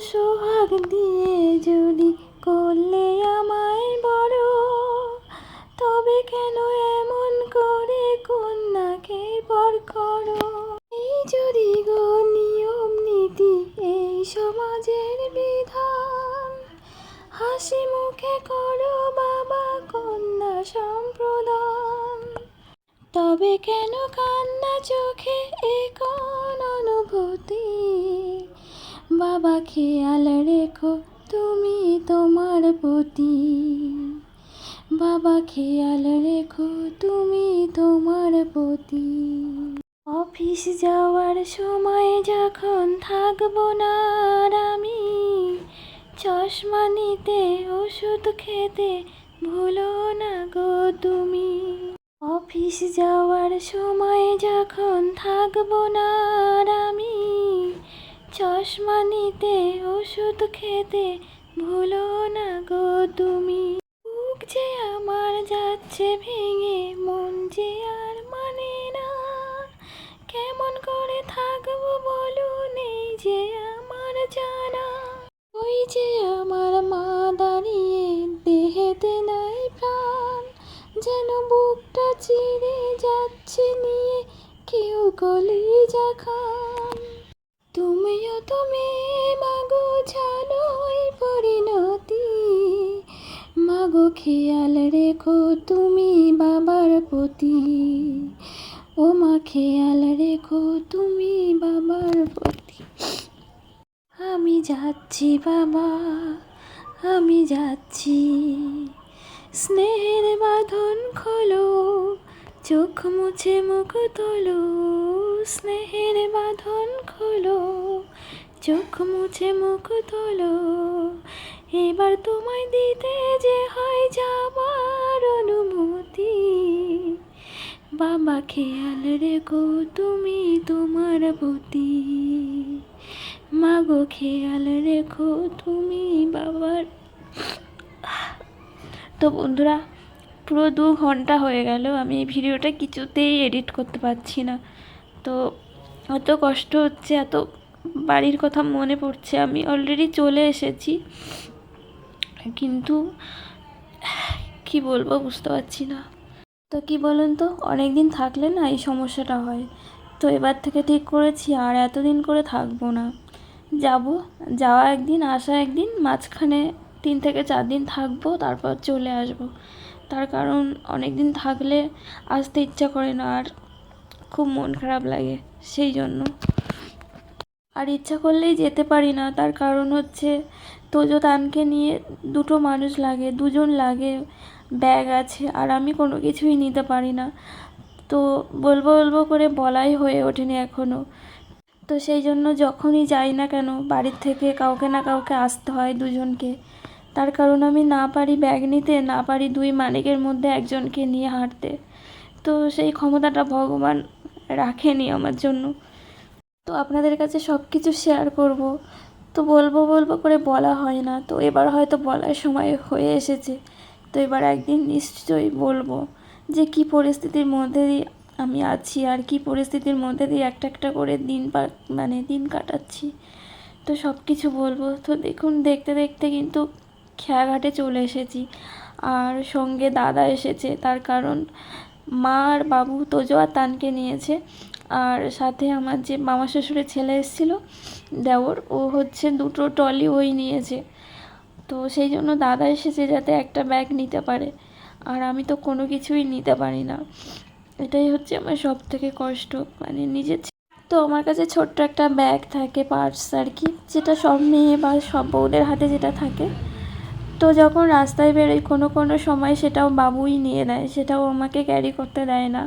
সোহাগ দিয়ে যদি করলে আমায় বড়, তবে কেন এমন করে কন্যাকে পর করো? এই যদি গো নিয়ম নীতি, এই সমাজের বিধান। হাসি মুখে করো বাবা কন্যা সম্প্রদান। তবে কেন কান্না চোখে এ কোন অনুভূতি? বাবা খেয়াল রেখো, তুমি তোমার প্রতি বাবা খেয়াল রেখো, তুমি তোমার প্রতি অফিস যাওয়ার সময় যখন থাকব না আমি, চশমা নিতে ওষুধ খেতে ভুলো না গো তুমি। অফিস যাওয়ার সময় যখন থাকব না আমি চশমা নিতে, ওষুধ খেতে, ভুলো না গো তুমি। বুক যে আমার যাচ্ছে ভেঙে, মন যে আর মাগো খেয়াল রেখো তুমি বাবার প্রতি। ও মা, খেয়াল রেখো তুমি বাবার প্রতি। আমি যাচ্ছি বাবা, আমি যাচ্ছি। স্নেহের বাঁধন খোলো, চোখ মুছে মুখ তোলো। স্নেহের বাঁধন খোলো, চোখ মুছে মুখ তোলো। এবার তোমায় দিতে যে হয় যাবার অনুমতি। বাবা খেয়াল রেখো তুমি তোমার প্রতি। মাগো খেয়াল রেখো তুমি বাবার। তো বন্ধুরা, পুরো দু ঘণ্টা হয়ে গেল, আমি এই ভিডিওটা কিছুতেই এডিট করতে পারছি না। তো এত কষ্ট হচ্ছে, এত বাড়ির কথা মনে পড়ছে, আমি অলরেডি চলে এসেছি। কিন্তু কি বলব বুঝতে পারছি না। তো কি বলুন তো অনেক দিন থাকলে না এই সমস্যাটা হয়। তো এবার থেকে ঠিক করেছি, আর এতদিন করে থাকব না। যাব, যাওয়া একদিন, আসা একদিন, মাঝখানে তিন থেকে চার দিন থাকব, তারপর চলে আসব। তার কারণ অনেক দিন থাকলে আসতে ইচ্ছা করে না, আর খুব মন খারাপ লাগে সেই জন্য। আর ইচ্ছা করলেই যেতে পারি না, তার কারণ হচ্ছে তোজো তানকে নিয়ে দুটো মানুষ লাগে, দুজন লাগে, ব্যাগ আছে, আর আমি কোনো কিছুই নিতে পারি না। তো বলব বলব করে বলাই হয়ে ওঠেনি এখনও তো সেই জন্য যখনই যাই না কেন, বাড়ির থেকে কাউকে না কাউকে আসতে হয় দুজনকে। তার কারণ আমি না পারি ব্যাগ নিতে, না পারি দুই মালিকের মধ্যে একজনকে নিয়ে হাঁটতে। তো সেই ক্ষমতাটা ভগবান রাখেনি আমার জন্য। তো আপনাদের কাছে সব কিছু শেয়ার করব। তো বলব বলব করে বলা হয় না। তো এবার হয়তো বলার সময় হয়ে এসেছে। তো এবার একদিন নিশ্চয়ই বলব যে কি পরিস্থিতির মধ্যে দিয়ে আমি আছি আর কি পরিস্থিতির মধ্যে দিয়ে একটা একটা করে দিন মানে দিন কাটাচ্ছি। তো সব কিছু বলব। তো দেখুন, দেখতে দেখতে কিন্তু খেয়াঘাটে চলে এসেছি। আর সঙ্গে দাদা এসেছে। তার কারণ মা আর বাবু, তোজো আর তানকে নিয়েছে। আর সাথে আমার যে মামা শ্বশুরের ছেলে এসেছিল, দেওর, ও হচ্ছে দুটো ট্রলি ওই নিয়েছে। তো সেই জন্য দাদা এসেছে যাতে একটা ব্যাগ নিতে পারে। আর আমি তো কোনো কিছুই নিতে পারি না। এটাই হচ্ছে আমার সব থেকে কষ্ট। মানে নিজের তো আমার কাছে ছোট্ট একটা ব্যাগ থাকে পার্স আর কি, যেটা সব মেয়ে বা সব বউদের হাতে যেটা থাকে। তো যখন রাস্তায় বেরোই, কোনো কোনো সময় সেটাও বাবুই নিয়ে নেয়, সেটাও আমাকে ক্যারি করতে দেয় না।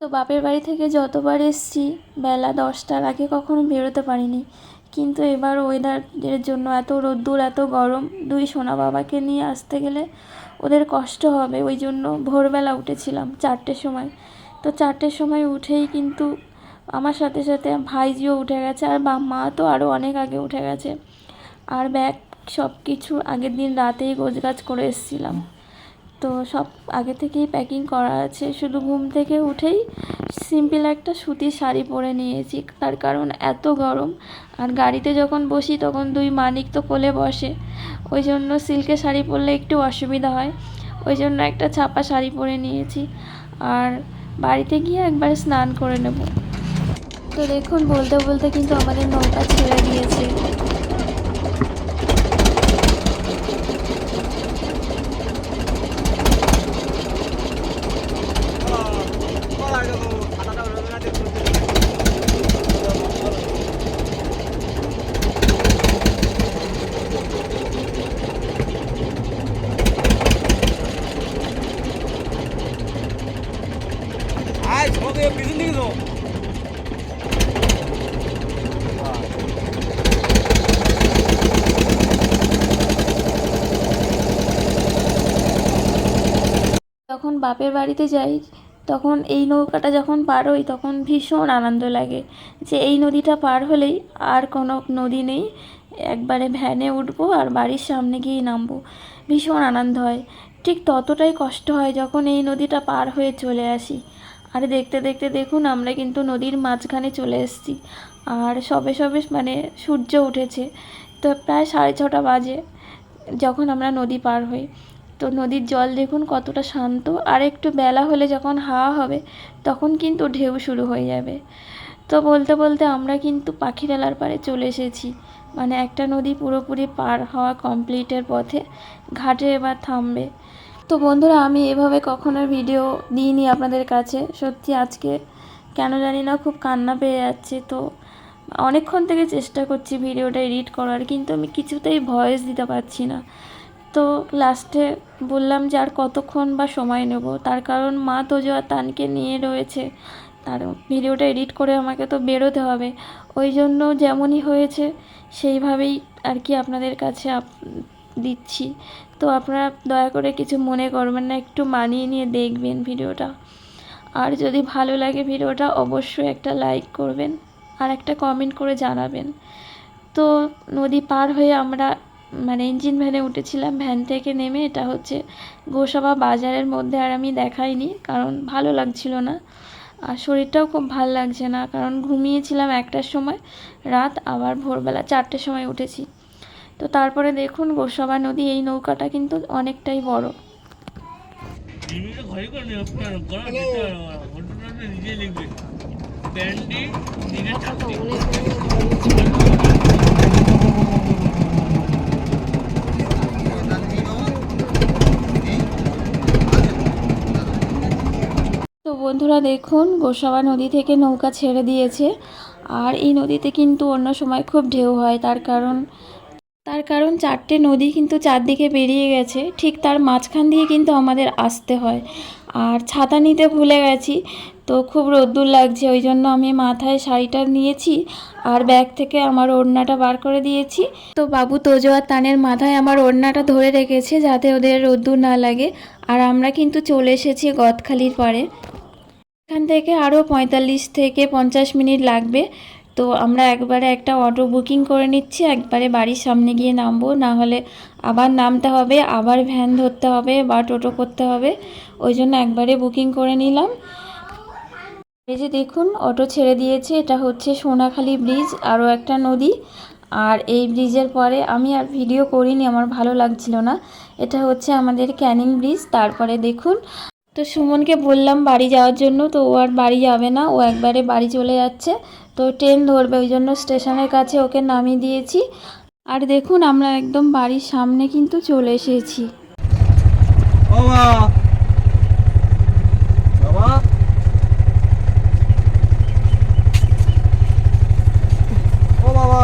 তো বাপের বাড়ি থেকে যতবার এসছি, বেলা দশটার আগে কখনো বেরোতে পারিনি। কিন্তু এবার ওয়েদারের জন্য এত রোদ্দুর, এত গরম, দুই সোনা বাবাকে নিয়ে আসতে গেলে ওদের কষ্ট হবে। ওই জন্য ভোরবেলা উঠেছিলাম চারটের সময়। তো চারটের সময় উঠেই কিন্তু আমার সাথে সাথে ভাইজিও উঠে গেছে আর বা, মা তো আরও অনেক আগে উঠে গেছে। আর ব্যাগ সব কিছু আগের দিন রাতেই গোছগাছ করে এসেছিলাম। তো সব আগে থেকেই প্যাকিং করা আছে। শুধু ঘুম থেকে উঠেই সিম্পল একটা সুতির শাড়ি পরে নিয়েছি। তার কারণ এত গরম। আর গাড়িতে যখন বসি তখন দুই মানিক তো কোলে বসে। ওই জন্য সিল্কের শাড়ি পরলে একটু অসুবিধা হয়। ওই জন্য একটা ছাপা শাড়ি পরে নিয়েছি। আর বাড়িতে গিয়ে একবার স্নান করে নেব। তো দেখুন, বলতে বলতে কিন্তু আমাদের নৌকা ছেড়ে দিয়েছে। পিছন যখন বাপের বাড়িতে যাই, তখন এই নৌকাটা যখন পার হই, তখন ভীষণ আনন্দ লাগে যে এই নদীটা পার হলেই আর কোনো নদী নেই। একবারে ভ্যানে উঠবো আর বাড়ির সামনে গিয়েই নামবো। ভীষণ আনন্দ হয়। ঠিক ততটাই কষ্ট হয় যখন এই নদীটা পার হয়ে চলে আসি। আর দেখতে দেখতে দেখুন, আমরা কিন্তু নদীর মাঝখানে চলে এসেছি। আর সবে সবে মানে সূর্য উঠেছে। তো প্রায় সাড়ে ছটা বাজে যখন আমরা নদী পার হই। তো নদীর জল দেখুন কতটা শান্ত। আর একটু বেলা হলে যখন হাওয়া হবে, তখন কিন্তু ঢেউ শুরু হয়ে যাবে। তো বলতে বলতে আমরা কিন্তু পাখিরালার পাড়ে চলে এসেছি। মানে একটা নদী পুরোপুরি পার হওয়া কমপ্লিটের পথে ঘাটে এবার থামবে। তো বন্ধুরা, আমি এভাবে কখনো ভিডিও দিইনি আপনাদের কাছে। সত্যি আজকে কেন জানি না খুব কান্না পেয়ে যাচ্ছে। তো অনেকক্ষণ থেকে চেষ্টা করছি ভিডিওটা এডিট করার, কিন্তু আমি কিছুতেই ভয়েস দিতে পারছি না। তো লাস্টে বললাম যে আর কতক্ষণ বা সময় নেব? তার কারণ মা তোজো আর তানকে নিয়ে রয়েছে। তার ভিডিওটা এডিট করে আমাকে তো বেরোতে হবে। ওই জন্য যেমনই হয়েছে, সেইভাবেই আর কি আপনাদের কাছে দিচ্ছি। তো আপনারা দয়া করে কিছু মনে করবেন না, একটু মানিয়ে নিয়ে দেখবেন ভিডিওটা। আর যদি ভালো লাগে ভিডিওটা, অবশ্যই একটা লাইক করবেন আর একটা কমেন্ট করে জানাবেন। তো নদী পার হয়ে আমরা মানে ইঞ্জিন ভ্যানে উঠেছিলাম ভ্যান থেকে নেমে এটা হচ্ছে গোসাবা বাজারের মধ্যে আর আমি দেখাইনি কারণ ভালো লাগছিল না। আর শরীরটাও খুব ভালো লাগছে না কারণ ঘুমিয়েছিলাম একটার সময়, রাত আবার ভোরবেলা চারটের সময় উঠেছি। তো তারপরে দেখুন গোসাবা নদী এই নৌকাটা কিন্তু অনেকটাই বড়। তো বন্ধুরা দেখুন গোসাবা নদী থেকে নৌকা ছেড়ে দিয়েছে। আর এই নদীতে কিন্তু অন্য সময় খুব ঢেউ হয় তার কারণ তার কারণ চারটে নদী কিন্তু চারদিকে বেরিয়ে গেছে, ঠিক তার মাঝখান দিয়ে কিন্তু আমাদের আসতে হয়। আর ছাতা নিতে ভুলে গেছি, তো খুব রোদ্দুর লাগছে, ওই জন্য আমি মাথায় শাড়িটা নিয়েছি আর ব্যাগ থেকে আমার ওড়নাটা বার করে দিয়েছি। তো বাবু, তোজো আর তানের মাথায় আমার ওড়নাটা ধরে রেখেছে যাতে ওদের রোদ্দুর না লাগে। আর আমরা কিন্তু চলে এসেছি গদখালির পাড়ে। এখান থেকে আরও পঁয়তাল্লিশ থেকে পঞ্চাশ মিনিট লাগবে। তো আমরা একবারে একটা অটো বুকিং করে নিচ্ছি, একবারে বাড়ির সামনে গিয়ে নামবো। না হলে আবার নামতে হবে, আবার ভ্যান ধরতে হবে বা টোটো করতে হবে। ওই জন্য একবারে বুকিং করে নিলাম। এই যে দেখুন অটো ছেড়ে দিয়েছে। এটা হচ্ছে সোনাখালি ব্রিজ আরও একটা নদী। আর এই ব্রিজের পরে আমি আর ভিডিও করিনি, আমার ভালো লাগছিল না। এটা হচ্ছে আমাদের ক্যানিং ব্রিজ তারপরে দেখুন। তো সুমনকে বললাম বাড়ি যাওয়ার জন্য, তো ও আর বাড়ি যাবে না, ও একবারে বাড়ি চলে যাচ্ছে। তো ট্রেন ধরবে, ওই জন্য স্টেশনের কাছে ওকে নামিয়ে দিয়েছি। আর দেখুন, আমরা একদম বাড়ির সামনে কিন্তু চলে এসেছি বাবা বাবা ও বাবা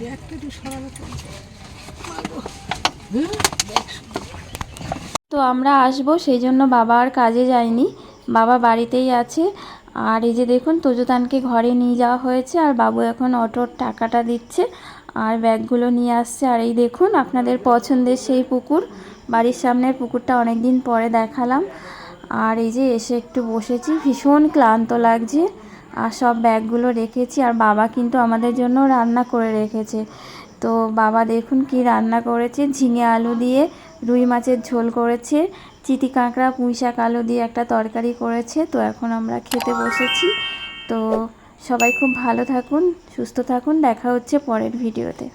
ব্যাগটা একটু সরাবে তো তো আমরা আসব, সেই জন্য বাবা আর কাজে যায়নি। বাবা বাড়িতেই আছে। আর এই যে দেখুন, তুজুতানকে ঘরে নিয়ে যাওয়া হয়েছে আর বাবু এখন অটোর টাকাটা দিচ্ছে আর ব্যাগগুলো নিয়ে আসছে। আর এই দেখুন, আপনাদের পছন্দের সেই পুকুর। বাড়ির সামনের পুকুরটা অনেক দিন পরে দেখালাম। আর এই যে এসে একটু বসেছি। ভীষণ ক্লান্ত লাগছে। আর সব ব্যাগগুলো রেখেছি। আর বাবা কিন্তু আমাদের জন্য রান্না করে রেখেছে। তো বাবা দেখুন কি রান্না করেছে। ঝিঙে আলু দিয়ে রুই মাছের ঝোল করেছে চিটি কাঁকড়া, পুঁই শাক, আলু দিয়ে একটা তরকারি করেছে, তো এখন আমরা খেতে বসেছি। তো সবাই খুব ভালো থাকুন, সুস্থ থাকুন, দেখা হচ্ছে পরের ভিডিওতে।